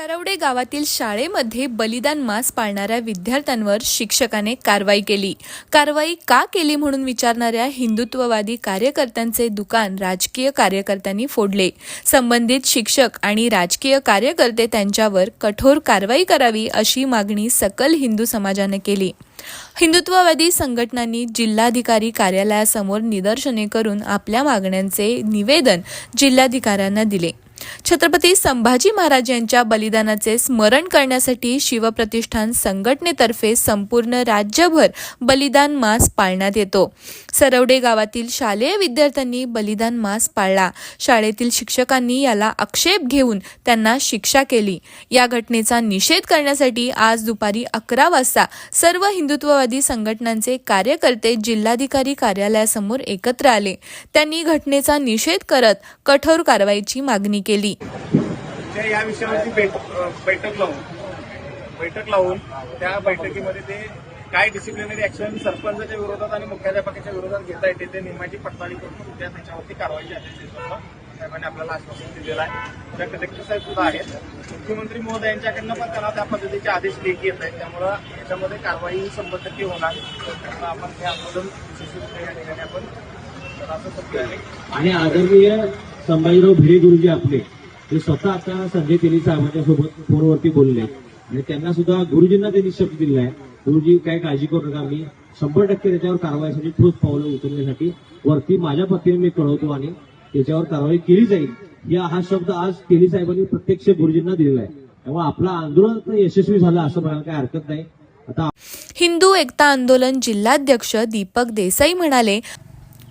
सरवडे गावातील शाळेमध्ये बलिदान मास पाळणाऱ्या विद्यार्थ्यांवर शिक्षकाने कारवाई केली. कारवाई का केली म्हणून विचारणाऱ्या हिंदुत्ववादी कार्यकर्त्यांचे दुकान राजकीय कार्यकर्त्यांनी फोडले. संबंधित शिक्षक आणि राजकीय कार्यकर्ते त्यांच्यावर कठोर कारवाई करावी अशी मागणी सकल हिंदू समाजाने केली. हिंदुत्ववादी संघटनांनी जिल्हाधिकारी कार्यालयासमोर निदर्शने करून आपल्या मागण्यांचे निवेदन जिल्हाधिकाऱ्यांना दिले. छत्रपती संभाजी महाराज यांच्या बलिदानाचे स्मरण करण्यासाठी शिवप्रतिष्ठान संघटनेतर्फे संपूर्ण राज्यभर बलिदान मास पाळण्यात येतो. सरवडे गावातील शालेय विद्यार्थ्यांनी बलिदान मास पाळला. शाळेतील शिक्षकांनी याला आक्षेप घेऊन त्यांना शिक्षा केली. या घटनेचा निषेध करण्यासाठी आज दुपारी अकरा वाजता सर्व हिंदुत्ववादी संघटनांचे कार्यकर्ते जिल्हाधिकारी कार्यालयासमोर एकत्र आले. त्यांनी घटनेचा निषेध करत कठोर कारवाईची मागणी केली. त्या या विषयावरती बैठक लावून बैठक लावून त्या बैठकीमध्ये ते काय डिसिप्लिनरी ऍक्शन सरपंचाच्या विरोधात आणि मुख्याध्यापकाच्या विरोधात घेता येते ते नियमाची पडताळणी करून उद्या त्याच्यावरती कारवाईचे आदेश देतो साहेबांनी आपल्याला आश्वासन दिलेलं आहे. त्या कलेक्टर साहेब सुद्धा आहेत. मुख्यमंत्री महोदयांच्याकडनं पण त्यांना त्या पद्धतीचे आदेश लेखी येत आहेत. त्यामुळं याच्यामध्ये कारवाई शंभर टक्के होणार त्यामुळे आपण हे आंदोलन या ठिकाणी आपण असं आणि आदरणीय संभाजीराव भिडे गुरुजी आपले ते स्वतः आता संजय तेली साहेबांच्या फोनवरती बोलले. आणि त्यांना सुद्धा गुरुजींना त्यांनी शब्द दिलाय. गुरुजी काय काळजी करू नका मी शंभर टक्के त्याच्यावर कारवाईसाठी ठोस पावलं उचलण्यासाठी वरती माझ्या पत्तीने मी कळवतो आणि त्याच्यावर कारवाई केली जाईल. या हा शब्द आज तेली साहेबांनी प्रत्यक्ष गुरुजींना दिलेला आहे. त्यामुळे आपलं आंदोलन यशस्वी झालं असं म्हणायला काही हरकत नाही. आता हिंदू एकता आंदोलन जिल्हाध्यक्ष दीपक देसाई म्हणाले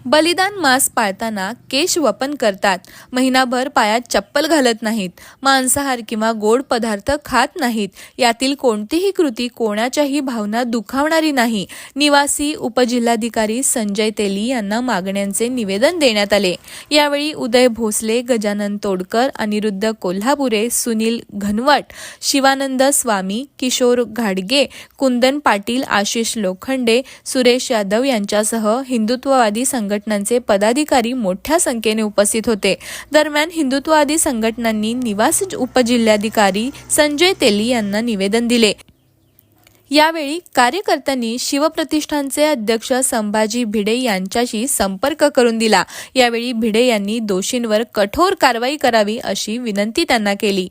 बलिदान मास पाळताना केश वपन करतात. महिनाभर पायात चप्पल घालत नाहीत. मांसाहार किंवा गोड पदार्थ खात नाहीत. यातील कोणतीही कृती कोणाच्याही भावना दुखावणारी नाही. निवासी उपजिल्हाधिकारी संजय तेली यांना मागण्यांचे निवेदन देण्यात आले. यावेळी उदय भोसले गजानन तोडकर अनिरुद्ध कोल्हापुरे सुनील घनवट शिवानंद स्वामी किशोर घाडगे कुंदन पाटील आशिष लोखंडे सुरेश यादव यांच्यासह हिंदुत्ववादी संघटना संघटनांचे पदाधिकारी मोठ्या संख्येने उपस्थित होते. दरम्यान हिंदुत्ववादी संघटनांनी निवास उपजिल्हाधिकारी संजय तेली यांना निवेदन दिले. यावेळी कार्यकर्त्यांनी शिवप्रतिष्ठानचे अध्यक्ष संभाजी भिडे यांच्याशी संपर्क करून दिला. यावेळी भिडे यांनी दोषींवर कठोर कारवाई करावी अशी विनंती त्यांना केली.